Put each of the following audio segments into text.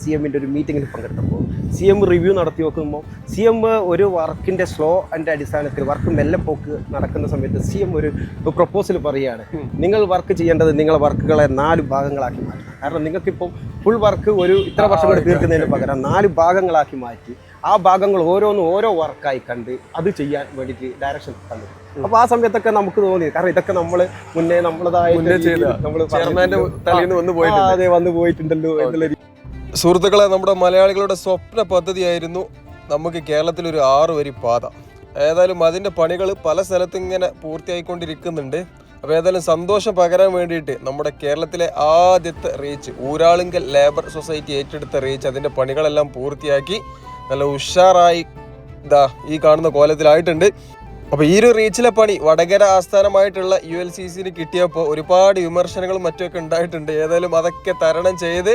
C എമ്മിന്റെ ഒരു മീറ്റിങ്ങിൽ പങ്കെടുത്തപ്പോൾ സി എം റിവ്യൂ നടത്തി നോക്കുമ്പോൾ സി എം ഒരു വർക്കിന്റെ സ്ലോ അതിന്റെ അടിസ്ഥാനത്തിൽ വർക്ക് മെല്ലെ പോക്ക് നടക്കുന്ന സമയത്ത് സി എം ഒരു പ്രപ്പോസൽ പറയുകയാണ്. നിങ്ങൾ വർക്ക് ചെയ്യേണ്ടത് നിങ്ങളെ വർക്കുകളെ നാല് ഭാഗങ്ങളാക്കി മാറ്റണം കാരണം നിങ്ങൾക്കിപ്പോൾ ഫുൾ വർക്ക് ഒരു ഇത്ര വർഷം കൊണ്ട് തീർക്കുന്നതിന് പകരം നാല് ഭാഗങ്ങളാക്കി മാറ്റി ആ ഭാഗങ്ങൾ ഓരോന്നും ഓരോ വർക്കായി കണ്ട് അത് ചെയ്യാൻ വേണ്ടിയിട്ട് ഡയറക്ഷൻ തന്നു. അപ്പൊ ആ സമയത്തൊക്കെ നമുക്ക് തോന്നി. കാരണം ഇതൊക്കെ നമ്മൾ മുന്നേ നമ്മളതായ നമ്മൾ വന്ന് പോയിട്ടുണ്ട്. അതെ വന്നു പോയിട്ടുണ്ടല്ലോ എന്നുള്ള രീതി. സുഹൃത്തുക്കളെ നമ്മുടെ മലയാളികളുടെ സ്വപ്ന പദ്ധതിയായിരുന്നു നമുക്ക് കേരളത്തിൽ ഒരു ആറ് വരി പാത. ഏതായാലും അതിന്റെ പണികൾ പല സ്ഥലത്തും ഇങ്ങനെ പൂർത്തിയായിക്കൊണ്ടിരിക്കുന്നുണ്ട്. അപ്പോൾ ഏതായാലും സന്തോഷം പകരാൻ വേണ്ടിയിട്ട് നമ്മുടെ കേരളത്തിലെ ആദ്യത്തെ റീച്ച് ഊരാളുങ്കൽ ലേബർ സൊസൈറ്റി ഏറ്റെടുത്ത റീച്ച് അതിന്റെ പണികളെല്ലാം പൂർത്തിയാക്കി നല്ല ഉഷാറായി ഇതാ ഈ കാണുന്ന കോലത്തിലായിട്ടുണ്ട്. അപ്പോൾ ഈ ഒരു റീച്ചിലെ പണി വടകര ആസ്ഥാനമായിട്ടുള്ള യു എൽ സി സിന് കിട്ടിയപ്പോൾ ഒരുപാട് വിമർശനങ്ങളും മറ്റുമൊക്കെ ഉണ്ടായിട്ടുണ്ട്. ഏതായാലും അതൊക്കെ തരണം ചെയ്ത്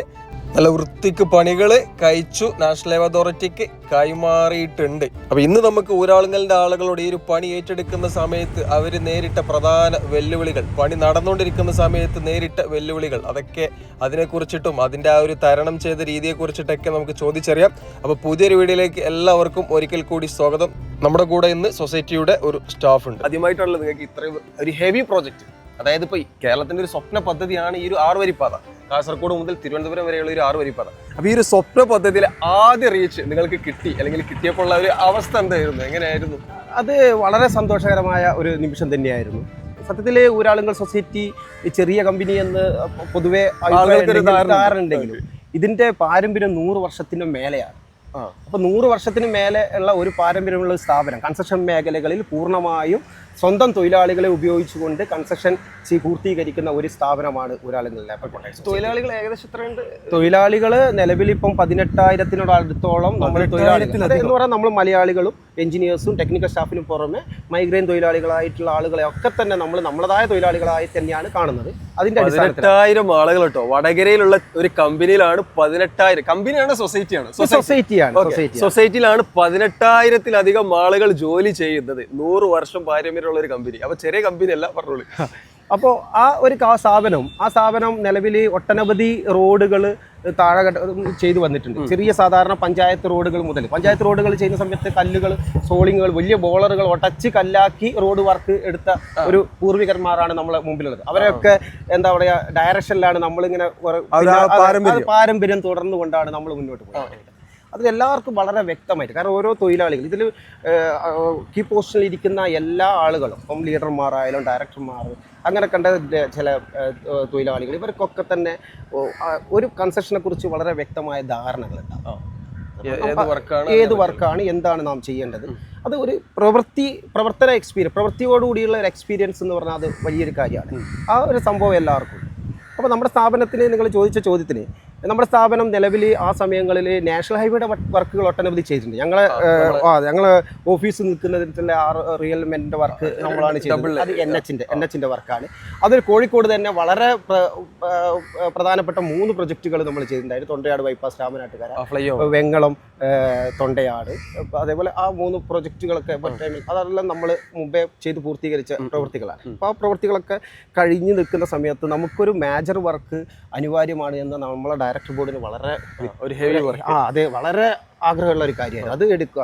നല്ല വൃത്തിക്ക് പണികൾ കഴിച്ചു. നാഷണൽ ലേബർ അതോറിറ്റിക്ക് കൈമാറിയിട്ടുണ്ട്. അപ്പൊ ഇന്ന് നമുക്ക് ഊരാളുങ്ങളുടെ ആളുകളോട് ഈ ഒരു പണി ഏറ്റെടുക്കുന്ന സമയത്ത് അവർ നേരിട്ട പ്രധാന വെല്ലുവിളികൾ പണി നടന്നുകൊണ്ടിരിക്കുന്ന സമയത്ത് നേരിട്ട വെല്ലുവിളികൾ അതൊക്കെ അതിനെക്കുറിച്ചിട്ടും അതിന്റെ ആ ഒരു തരണം ചെയ്ത രീതിയെക്കുറിച്ചിട്ടൊക്കെ നമുക്ക് ചോദിച്ചറിയാം. അപ്പോൾ പുതിയൊരു വീഡിയോയിലേക്ക് എല്ലാവർക്കും ഒരിക്കൽ കൂടി സ്വാഗതം. നമ്മുടെ കൂടെ ഇന്ന് സൊസൈറ്റിയുടെ ഒരു സ്റ്റാഫ് ഉണ്ട്. ആദ്യമായിട്ടുള്ള നിങ്ങൾക്ക് ഇത്രയും ഒരു ഹെവി പ്രോജക്റ്റ് അതായത് ഇപ്പൊ കേരളത്തിന്റെ ഒരു സ്വപ്ന പദ്ധതിയാണ് ഈ ഒരു ആറ് വരിപ്പാത കാസർഗോഡ് മുതൽ തിരുവനന്തപുരം വരെയുള്ള ഒരു ആറ് വരിപ്പാത. അപ്പോൾ ഈ ഒരു സ്വപ്ന പദ്ധതിയിൽ ആദ്യ റീച്ച് നിങ്ങൾക്ക് കിട്ടി അല്ലെങ്കിൽ കിട്ടിയപ്പോൾ ഉള്ള ഒരു അവസ്ഥ എന്തായിരുന്നു? എങ്ങനെയായിരുന്നു? അത് വളരെ സന്തോഷകരമായ ഒരു നിമിഷം തന്നെയായിരുന്നു. സത്യത്തിൽ ഊരാളുങ്കൽ സൊസൈറ്റി ചെറിയ കമ്പനി എന്ന് പൊതുവെ ഇതിന്റെ പാരമ്പര്യം നൂറ് വർഷത്തിന് മേലെയാണ്. അപ്പോൾ നൂറ് വർഷത്തിന് മേലെ ഉള്ള ഒരു പാരമ്പര്യമുള്ള ഒരു സ്ഥാപനം കൺസ്ട്രക്ഷൻ മേഖലകളിൽ പൂർണമായും സ്വന്തം തൊഴിലാളികളെ ഉപയോഗിച്ചുകൊണ്ട് കൺസ്ട്രക്ഷൻ പൂർത്തീകരിക്കുന്ന ഒരു സ്ഥാപനമാണ് ഊരാളുങ്കൽ ലേബർ തൊഴിലാളികൾ ഏകദേശം എത്രയുണ്ട്? തൊഴിലാളികൾ നിലവിൽ ഇപ്പം പതിനെട്ടായിരത്തിനോട് അടുത്തോളം നമ്മൾ തൊഴിലാളികൾ. എന്ന് പറഞ്ഞാൽ നമ്മൾ മലയാളികളും എഞ്ചിനീയേഴ്സും ടെക്നിക്കൽ സ്റ്റാഫിനും പുറമെ മൈഗ്രെയിൻ തൊഴിലാളികളായിട്ടുള്ള ആളുകളെ ഒക്കെ തന്നെ നമ്മൾ നമ്മളതായ തൊഴിലാളികളായി തന്നെയാണ് കാണുന്നത്. അതിന്റെ പതിനെട്ടായിരം ആളുകൾ കേട്ടോ. വടകരയിലുള്ള ഒരു കമ്പനിയിലാണ് പതിനെട്ടായിരം. കമ്പനിയാണ് സൊസൈറ്റിയാണ്. സൊസൈറ്റിയാണ് സൊസൈറ്റിയിലാണ് പതിനെട്ടായിരത്തിലധികം ആളുകൾ ജോലി ചെയ്യുന്നത്. നൂറ് വർഷം പാരമ്പര്യമുള്ള ഒരു കമ്പനി. അപ്പൊ ചെറിയ കമ്പനി അല്ല പറഞ്ഞോളൂ അപ്പോൾ ആ ഒരു കാ- സ്ഥാപനം ആ സ്ഥാപനം നിലവിൽ ഒട്ടനവധി റോഡുകൾ താഴെ ചെയ്തു വന്നിട്ടുണ്ട്. ചെറിയ സാധാരണ പഞ്ചായത്ത് റോഡുകൾ മുതൽ. പഞ്ചായത്ത് റോഡുകൾ ചെയ്യുന്ന സമയത്ത് കല്ലുകൾ സോളിങ്ങുകൾ വലിയ ബോളറുകൾ ഒട്ടച്ച് കല്ലാക്കി റോഡ് വർക്ക് എടുത്ത ഒരു പൂർവികന്മാരാണ് നമ്മളെ മുമ്പിലുള്ളത്. അവരെയൊക്കെ എന്താ പറയുക ഡയറക്ഷനിലാണ് നമ്മളിങ്ങനെ പാരമ്പര്യം. തുടർന്നുകൊണ്ടാണ് നമ്മൾ മുന്നോട്ട് പോകുന്നത് അതിൽ എല്ലാവർക്കും വളരെ വ്യക്തമായിട്ട്. കാരണം ഓരോ തൊഴിലാളികൾ ഇതിൽ കീ പോസ്റ്റിൽ ഇരിക്കുന്ന എല്ലാ ആളുകളും ഇപ്പം ലീഡർമാരായാലും ഡയറക്ടർമാർ അങ്ങനെ കണ്ട ചില തൊഴിലാളികൾ ഇവർക്കൊക്കെ തന്നെ ഒരു കൺസ്ട്രക്ഷനെ കുറിച്ച് വളരെ വ്യക്തമായ ധാരണകളുണ്ടാവും ഏത് വർക്കാണ് എന്താണ് നാം ചെയ്യേണ്ടത്? അത് ഒരു പ്രവൃത്തി പ്രവർത്തന എക്സ്പീരിയൻസ് പ്രവൃത്തിയോടുകൂടിയുള്ള ഒരു എക്സ്പീരിയൻസ് എന്ന് പറഞ്ഞാൽ അത് വലിയൊരു കാര്യമാണ്. ആ ഒരു സംഭവം എല്ലാവർക്കും അപ്പോൾ നമ്മുടെ സ്ഥാപനത്തിന് നിങ്ങൾ ചോദിച്ച ചോദ്യത്തിന് നമ്മുടെ സ്ഥാപനം നിലവിൽ ആ സമയങ്ങളിൽ നാഷണൽ ഹൈവേയുടെ വർക്കുകൾ ഒട്ടനവധി ചെയ്തിട്ടുണ്ട്. ഞങ്ങളെ ഞങ്ങൾ ഓഫീസ് നിൽക്കുന്നതിനുള്ള ആ റിയൽമെന്റെ വർക്ക് നമ്മളാണ് ചെയ്തത്. അത് എൻ എച്ചിന്റെ എൻ എച്ചിന്റെ വർക്കാണ്. അതിൽ കോഴിക്കോട് തന്നെ വളരെ പ്രധാനപ്പെട്ട മൂന്ന് പ്രൊജക്റ്റുകൾ നമ്മൾ ചെയ്തിട്ടുണ്ടായിരുന്നു. തൊണ്ടയാട് ബൈപ്പാസ് രാമനാട്ടുകാര വെങ്ങളം തൊണ്ടയാട്. അതേപോലെ ആ മൂന്ന് പ്രൊജക്റ്റുകളൊക്കെ ടൈമിൽ അതെല്ലാം നമ്മൾ മുമ്പേ ചെയ്ത് പൂർത്തീകരിച്ച പ്രവൃത്തികളാണ് അപ്പോൾ ആ പ്രവൃത്തികളൊക്കെ കഴിഞ്ഞ് നിൽക്കുന്ന സമയത്ത് നമുക്കൊരു മേജർ വർക്ക് അനിവാര്യമാണ് എന്ന് നമ്മളെ ഡയറക്ടർ ബോർഡിന് വളരെ ഒരു ഹെവി ആ അതെ വളരെ ആഗ്രഹമുള്ള ഒരു കാര്യമാണ് അത് എടുക്കുക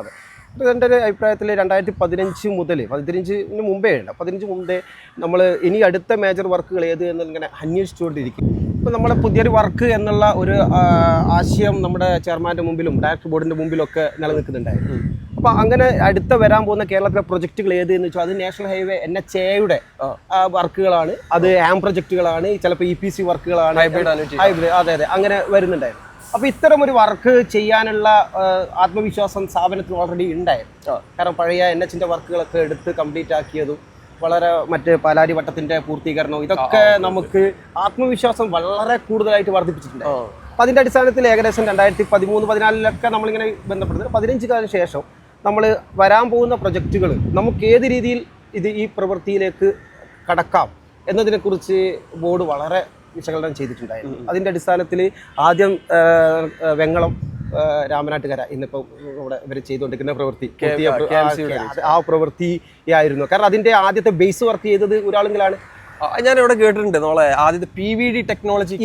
അപ്പോൾ എന്റെ ഒരു അഭിപ്രായത്തിൽ രണ്ടായിരത്തി പതിനഞ്ച് മുതൽ പതിനഞ്ചിന് മുമ്പേ ഉണ്ട് പതിനഞ്ച് മുമ്പേ നമ്മൾ ഇനി അടുത്ത മേജർ വർക്കുകൾ ഏത് എന്നിങ്ങനെ അന്വേഷിച്ചുകൊണ്ടിരിക്കും. ഇപ്പോൾ നമ്മുടെ പുതിയൊരു വർക്ക് എന്നുള്ള ഒരു ആശയം നമ്മുടെ ചെയർമാന്റെ മുമ്പിലും ഡയറക്ടർ ബോർഡിന്റെ മുമ്പിലൊക്കെ നിലനിൽക്കുന്നുണ്ടായിരുന്നു. അപ്പോൾ അങ്ങനെ അടുത്ത വരാൻ പോകുന്ന കേരളത്തിലെ പ്രൊജക്റ്റുകൾ ഏത് എന്ന് വെച്ചാൽ അത് നാഷണൽ ഹൈവേ എൻ എച്ച് എയുടെ വർക്കുകളാണ്. അത് ആം പ്രൊജക്റ്റുകളാണ്. ചിലപ്പോൾ ഇ പി സി വർക്കുകളാണ്. ഹൈബ്രിഡ് അതെ അതെ. അങ്ങനെ വരുന്നുണ്ടായിരുന്നു. അപ്പോൾ ഇത്തരം ഒരു വർക്ക് ചെയ്യാനുള്ള ആത്മവിശ്വാസം സ്ഥാപനത്തിൽ ഓൾറെഡി ഉണ്ടായിരുന്നു. കാരണം പഴയ എൻ എച്ചിന്റെ വർക്കുകളൊക്കെ എടുത്ത് കംപ്ലീറ്റ് ആക്കിയതും വളരെ മറ്റ് പാലാരി വട്ടത്തിന്റെ പൂർത്തീകരണവും ഇതൊക്കെ നമുക്ക് ആത്മവിശ്വാസം വളരെ കൂടുതലായിട്ട് വർദ്ധിപ്പിച്ചിട്ടുണ്ട്. അപ്പം അതിന്റെ അടിസ്ഥാനത്തിൽ ഏകദേശം രണ്ടായിരത്തി പതിമൂന്ന് പതിനാലിലൊക്കെ നമ്മളിങ്ങനെ ബന്ധപ്പെടുന്നത്. പതിനഞ്ച് കാലം ശേഷം നമ്മൾ വരാൻ പോകുന്ന പ്രൊജക്റ്റുകൾ നമുക്ക് ഏത് രീതിയിൽ ഇത് ഈ പ്രവൃത്തിയിലേക്ക് കടക്കാം എന്നതിനെക്കുറിച്ച് ബോർഡ് വളരെ വിശകലനം ചെയ്തിട്ടുണ്ടായിരുന്നു. അതിന്റെ അടിസ്ഥാനത്തിൽ ആദ്യം വെങ്ങളം രാമനാട്ടുകര ഇന്നിപ്പോൾ ഇവിടെ ഇവർ ചെയ്തുകൊണ്ടിരിക്കുന്ന പ്രവൃത്തി ആ, പ്രവൃത്തി പ്രവൃത്തിയായിരുന്നു. കാരണം അതിന്റെ ആദ്യത്തെ ബേസ് വർക്ക് ചെയ്തത് ഒരാളെങ്കിലാണ് ഞാൻ ഇവിടെ കേട്ടിട്ടുണ്ട് നമ്മളെ ആദ്യത്തെ പി വി ഡി ടെക്നോളജി.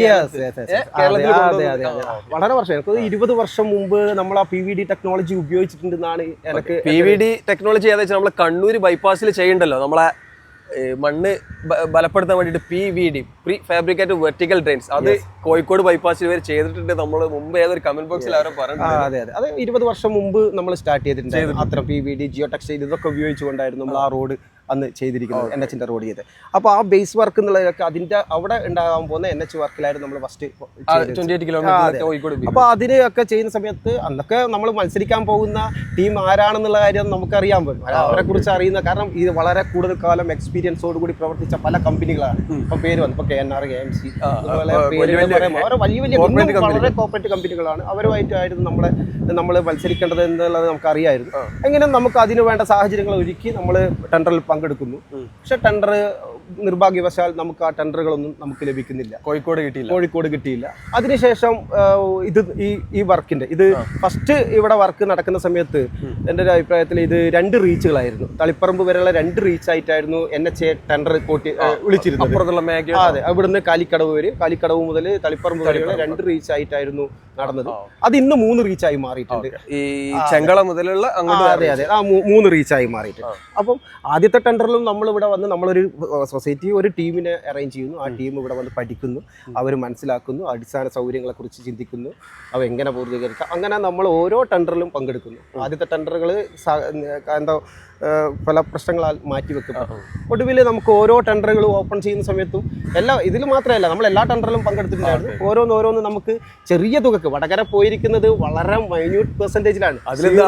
വളരെ വർഷം എനിക്ക് ഇരുപത് വർഷം മുമ്പ് നമ്മൾ ആ പി വി ഡി ടെക്നോളജി ഉപയോഗിച്ചിട്ടുണ്ടെന്നാണ് എനിക്ക് പി വി ഡി ടെക്നോളജി ഏതാ വെച്ചാൽ നമ്മളെ കണ്ണൂർ ബൈപ്പാസിൽ ചെയ്യണ്ടല്ലോ. നമ്മളെ മണ്ണ് ബലപ്പെടുത്താൻ വേണ്ടിയിട്ട് P V D pre fabricate vertical drains അത് കോഴിക്കോട് ബൈപ്പാസിൽ വരെ ചെയ്തിട്ടുണ്ട്. നമ്മൾ മുമ്പ് ഏതൊരു കമന്റ് ബോക്സിൽ അവരെ പറഞ്ഞു അതെ അതെ. അത് ഇരുപത് വർഷം മുമ്പ് നമ്മൾ സ്റ്റാർട്ട് ചെയ്തിട്ടുണ്ട്. അത്ര P V D geotextile ഇതൊക്കെ ഉപയോഗിച്ചുകൊണ്ടായിരുന്നു നമ്മൾ ആ റോഡ് അന്ന് ചെയ്തിരിക്കുന്നത് എൻ എച്ചിന്റെ റോഡ് ചെയ്ത്. അപ്പോൾ ആ ബേസ് വർക്ക് എന്നുള്ളതൊക്കെ അതിന്റെ അവിടെ ഉണ്ടാകാൻ പോകുന്ന എൻ എച്ച് വർക്കിലായിരുന്നു നമ്മൾ ഫസ്റ്റ് അപ്പോൾ അതിനൊക്കെ ചെയ്യുന്ന സമയത്ത് അന്നൊക്കെ നമ്മൾ മത്സരിക്കാൻ പോകുന്ന ടീം ആരാണെന്നുള്ള കാര്യം നമുക്കറിയാൻ പറ്റും. അവരെ കുറിച്ച് അറിയുന്ന കാരണം ഇത് വളരെ കൂടുതൽ കാലം എക്സ്പീരിയൻസോട് കൂടി പ്രവർത്തിച്ച പല കമ്പനികളാണ് ഇപ്പൊ പേര് വന്നു. ഇപ്പൊ K N R K M C വലിയ വലിയ വളരെ കോർപ്പറേറ്റ് കമ്പനികളാണ് അവരുമായിട്ടായിരുന്നു നമ്മളെ നമ്മൾ മത്സരിക്കേണ്ടത് എന്നുള്ളത് നമുക്ക് അറിയായിരുന്നു എങ്ങനെ നമുക്ക് അതിന് വേണ്ട സാഹചര്യങ്ങൾ ഒരുക്കി നമ്മൾ ടെൻഡറിൽ പങ്കെടുക്കുന്നു. പക്ഷെ ടെൻഡർ നിർഭാഗ്യവശാൽ നമുക്ക് ആ ടെൻഡറുകളൊന്നും നമുക്ക് ലഭിക്കുന്നില്ല. കോഴിക്കോട് കിട്ടിയില്ല. കോഴിക്കോട് കിട്ടിയില്ല. അതിനുശേഷം ഇത് ഈ ഈ വർക്കിന്റെ ഇത് ഫസ്റ്റ് ഇവിടെ വർക്ക് നടക്കുന്ന സമയത്ത് എന്റെ ഒരു അഭിപ്രായത്തിൽ ഇത് രണ്ട് റീച്ചുകളായിരുന്നു. തളിപ്പറമ്പ് വരെയുള്ള രണ്ട് റീച്ച് ആയിട്ടായിരുന്നു എൻ എച്ച് എ ടെൻഡർ കോട്ടി വിളിച്ചിരുന്നത്. അപ്പുറത്തുള്ള മേഖല അതെ അവിടുന്ന് കാലിക്കടവ് വരെ കാലിക്കടവ് മുതൽ തളിപ്പറമ്പ് വരെയുള്ള രണ്ട് റീച്ച് ആയിട്ടായിരുന്നു നടന്നത് അത് ഇന്ന് മൂന്ന് റീച്ചായി മാറിയിട്ടുണ്ട്. ഈ ചെങ്കള മുതലുള്ള അങ്ങോട്ട് അതെ അതെ. ആ മൂന്ന് റീച്ചായി മാറിയിട്ടുണ്ട്. അപ്പം ആദ്യത്തെ ടെൻഡറിലും നമ്മൾ ഇവിടെ വന്ന് നമ്മളൊരു സൊസൈറ്റി ഒരു ടീമിനെ അറേഞ്ച് ചെയ്യുന്നു. ആ ടീം ഇവിടെ വന്ന് പഠിക്കുന്നു. അവർ മനസ്സിലാക്കുന്നു. അടിസ്ഥാന സൗകര്യങ്ങളെ കുറിച്ച് ചിന്തിക്കുന്നു. അവ എങ്ങനെ പൂർത്തീകരിക്കാം അങ്ങനെ നമ്മൾ ഓരോ ടെൻഡറിലും പങ്കെടുക്കുന്നു. ആദ്യത്തെ ടെൻഡറുകൾ എന്താ പല പ്രശ്നങ്ങളാൽ മാറ്റിവെക്കപ്പെട്ടു ഒടുവിൽ നമുക്ക് ഓരോ ടെൻഡറുകളും ഓപ്പൺ ചെയ്യുന്ന സമയത്തും എല്ലാ ഇതിൽ മാത്രമല്ല നമ്മൾ എല്ലാ ടെൻഡറിലും പങ്കെടുത്തിട്ടുണ്ടായിരുന്നു. ഓരോന്ന് ഓരോന്ന് നമുക്ക് ചെറിയ തുകക്ക് വടകര പോയിരിക്കുന്നത് വളരെ മൈന്യൂട്ട് പെർസെന്റേജിലാണ് അതിൽ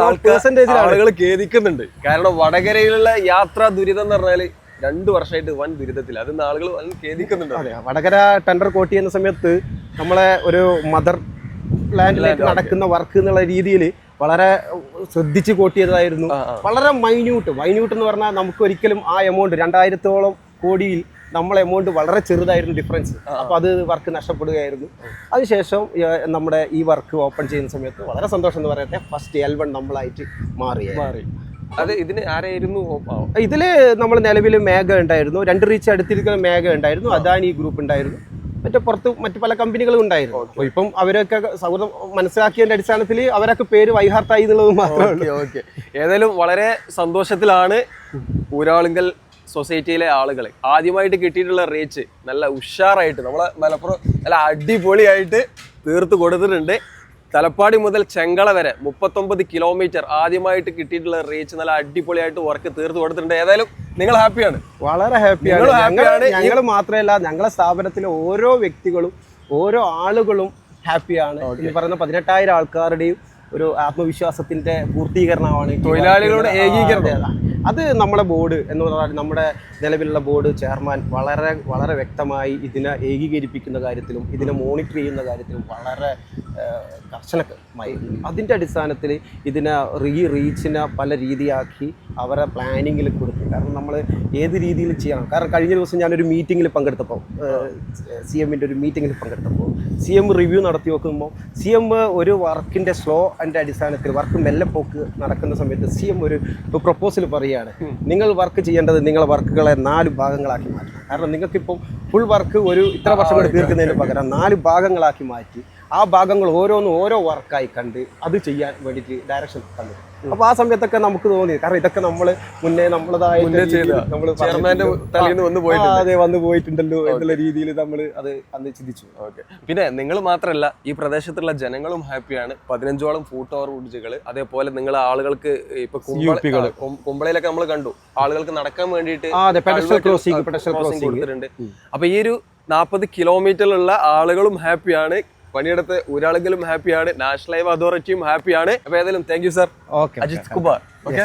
ആളുകൾ ഖേദിക്കുന്നുണ്ട്. കാരണം വടകരയിലുള്ള യാത്രാ ദുരിതം എന്ന് പറഞ്ഞാൽ രണ്ടു വർഷമായിട്ട് വൻ ദുരിതത്തിൽ. അത് ആളുകൾ വൻ ഖേദിക്കുന്നുണ്ട്. അതെ വടകര ടെൻഡർ കോട്ടി എന്ന സമയത്ത് നമ്മളെ ഒരു മദർ ലാൻഡിലേക്ക് നടക്കുന്ന വർക്ക് എന്നുള്ള രീതിയിൽ വളരെ ശ്രദ്ധിച്ച് കോട്ടിയതായിരുന്നു. ചെയ്തതായിരുന്നു. വളരെ മൈന്യൂട്ട്. മൈന്യൂട്ട് എന്ന് പറഞ്ഞാൽ നമുക്ക് ഒരിക്കലും ആ എമൗണ്ട് രണ്ടായിരത്തോളം കോടിയിൽ നമ്മളെ എമൗണ്ട് വളരെ ചെറുതായിരുന്നു ഡിഫറൻസ് അപ്പോൾ അത് വർക്ക് നഷ്ടപ്പെടുകയായിരുന്നു. അതിനുശേഷം നമ്മുടെ ഈ വർക്ക് ഓപ്പൺ ചെയ്യുന്ന സമയത്ത് വളരെ സന്തോഷം എന്ന് പറയട്ടെ ഫസ്റ്റ് എൽ വൺ നമ്മളായിട്ട് മാറി മാറി. അത് ഇതിന് ആരായിരുന്നു? ഇതിൽ നമ്മൾ നിലവിൽ മേഘ ഉണ്ടായിരുന്നു. രണ്ട് റീച്ച് അടുത്തിരിക്കുന്ന മേഘ ഉണ്ടായിരുന്നു. അദാനി ഗ്രൂപ്പ് ഉണ്ടായിരുന്നു. മറ്റേ പുറത്ത് മറ്റു പല കമ്പനികളും ഉണ്ടായിരുന്നു. അപ്പോൾ ഇപ്പം അവരൊക്കെ സൗഹൃദം മനസ്സിലാക്കിയതിന്റെ അടിസ്ഥാനത്തിൽ അവരൊക്കെ പേര് വൈഹാർട്ടായി എന്നുള്ളത് മാത്രമേ ഓക്കെ ഏതായാലും വളരെ സന്തോഷത്തിലാണ് ഊരാളുങ്കൽ സൊസൈറ്റിയിലെ ആളുകൾ ആദ്യമായിട്ട് കിട്ടിയിട്ടുള്ള റീച്ച് നല്ല ഉഷാറായിട്ട് നമ്മളെ മലപ്പുറം നല്ല അടിപൊളിയായിട്ട് തീർത്ത് കൊടുത്തിട്ടുണ്ട്. തലപ്പാടി മുതൽ ചെങ്കള വരെ മുപ്പത്തൊമ്പത് കിലോമീറ്റർ ആദ്യമായിട്ട് കിട്ടിയിട്ടുള്ള റീച്ച് നല്ല അടിപൊളിയായിട്ട് വർക്ക് തീർത്ത് കൊടുത്തിട്ടുണ്ട്. ഏതായാലും നിങ്ങൾ ഹാപ്പിയാണ് വളരെ ഹാപ്പിയാണ് ഞങ്ങൾ മാത്രമല്ല ഞങ്ങളെ സ്ഥാപനത്തിലെ ഓരോ വ്യക്തികളും ഓരോ ആളുകളും ഹാപ്പിയാണ് ഈ പറയുന്ന പതിനെട്ടായിരം ആൾക്കാരുടെയും ഒരു ആത്മവിശ്വാസത്തിന്റെ പൂർത്തീകരണമാണ് തൊഴിലാളികളുടെ ഏകീകരണം. അതെ, നമ്മുടെ ബോർഡ് എന്ന് പറഞ്ഞാൽ നമ്മുടെ നിലവിലുള്ള ബോർഡ് ചെയർമാൻ വളരെ വളരെ വ്യക്തമായി ഇതിനെ ഏകീകരിപ്പിക്കുന്ന കാര്യത്തിലും ഇതിനെ മോണിറ്റർ ചെയ്യുന്ന കാര്യത്തിലും വളരെ കർശനമായി. അതിന്റെ അടിസ്ഥാനത്തിൽ ഇതിനെ റീ റീച്ചിനെ പല രീതിയാക്കി അവരെ പ്ലാനിങ്ങിൽ കൊടുത്തു കാരണം നമ്മൾ ഏത് രീതിയിൽ ചെയ്യണം. കാരണം കഴിഞ്ഞ ദിവസം ഞാനൊരു മീറ്റിങ്ങിൽ പങ്കെടുത്തപ്പോൾ സി എമ്മിന്റെ ഒരു മീറ്റിങ്ങിൽ പങ്കെടുത്തപ്പോൾ സി എം റിവ്യൂ നടത്തി നോക്കുമ്പോൾ സി എം ഒരു വർക്കിന്റെ സ്ലോ അതിന്റെ അടിസ്ഥാനത്തിൽ വർക്ക് മെല്ലെ പോക്ക് നടക്കുന്ന സമയത്ത് സി എം ഒരു പ്രപ്പോസൽ പറയുകയാണ്. നിങ്ങൾ വർക്ക് ചെയ്യേണ്ടത് നിങ്ങളെ വർക്കുകളെ നാല് ഭാഗങ്ങളാക്കി മാറ്റണം. കാരണം നിങ്ങൾക്കിപ്പം ഫുൾ വർക്ക് ഒരു ഇത്ര വർഷം കൊണ്ട് തീർക്കുന്നതിന് പകരം നാല് ഭാഗങ്ങളാക്കി മാറ്റി ആ ഭാഗങ്ങൾ ഓരോന്നും ഓരോ വർക്കായി കണ്ട് അത് ചെയ്യാൻ വേണ്ടിയിട്ട് ഡയറക്ഷൻ തന്നു. അപ്പോൾ ആ സമയത്തൊക്കെ നമുക്ക് തോന്നി. കാരണം ഇതൊക്കെ നമ്മൾ മുന്നേ നമ്മളതായ അതെ വന്നു പോയിട്ടുണ്ടല്ലോ എന്നുള്ള രീതിയിൽ നമ്മൾ അത് അന്ന് ചിന്തിച്ചു. ഓക്കെ പിന്നെ നിങ്ങൾ മാത്രമല്ല ഈ പ്രദേശത്തുള്ള ജനങ്ങളും ഹാപ്പിയാണ് പതിനഞ്ചോളം ഫൂട്ട് ഓവർ ബ്രിഡ്ജുകൾ അതേപോലെ നിങ്ങൾ ആളുകൾക്ക് ഇപ്പൊ കുമ്പളയിലൊക്കെ നമ്മൾ കണ്ടു. ആളുകൾക്ക് നടക്കാൻ വേണ്ടിയിട്ട് കൊടുത്തിട്ടുണ്ട്. അപ്പൊ ഈ ഒരു നാൽപ്പത് കിലോമീറ്ററിലുള്ള ആളുകളും ഹാപ്പിയാണ് പണിയെടുത്ത് ഒരാളെങ്കിലും ഹാപ്പിയാണ്. നാഷണൽ ഹൈവേ അതോറിറ്റിയും ഹാപ്പിയാണ്. അപ്പൊ ഏതായാലും thank you sir okay Ajith Kumar. Okay